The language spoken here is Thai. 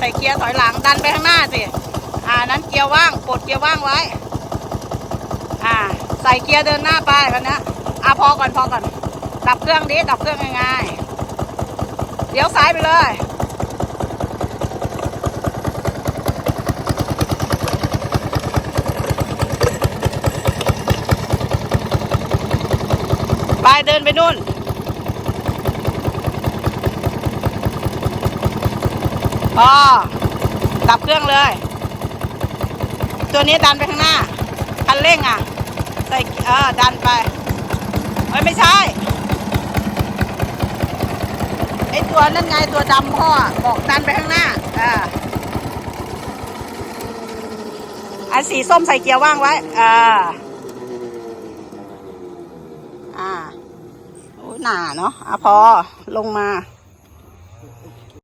ใส่เกียร์ถอยหลังดันไปข้างหน้าสิ อ่านั้นเกียร์ว่างกดเกียร์ว่างไว้ อ่า ใส่เกียร์เดินหน้าไปคันนี้อะพอก่อนพอก่อน ดับเครื่องดิดับเครื่องง่ายๆเลี้ยวซ้ายไปเลยไปเดินไปนู่น พอดับเครื่องเลย ตัวนี้ดันไปข้างหน้า คันเร่งอะ ใส่เออดันไปเอ้ยไม่ใช่ไอตัวนั่นไงตัวดำพ่อบอกดันไปข้างหน้าอ่าอันสีส้มใส่เกียร์ว่างไว้อ่าอ่าโอ้หนาเนาะอะพอลงมา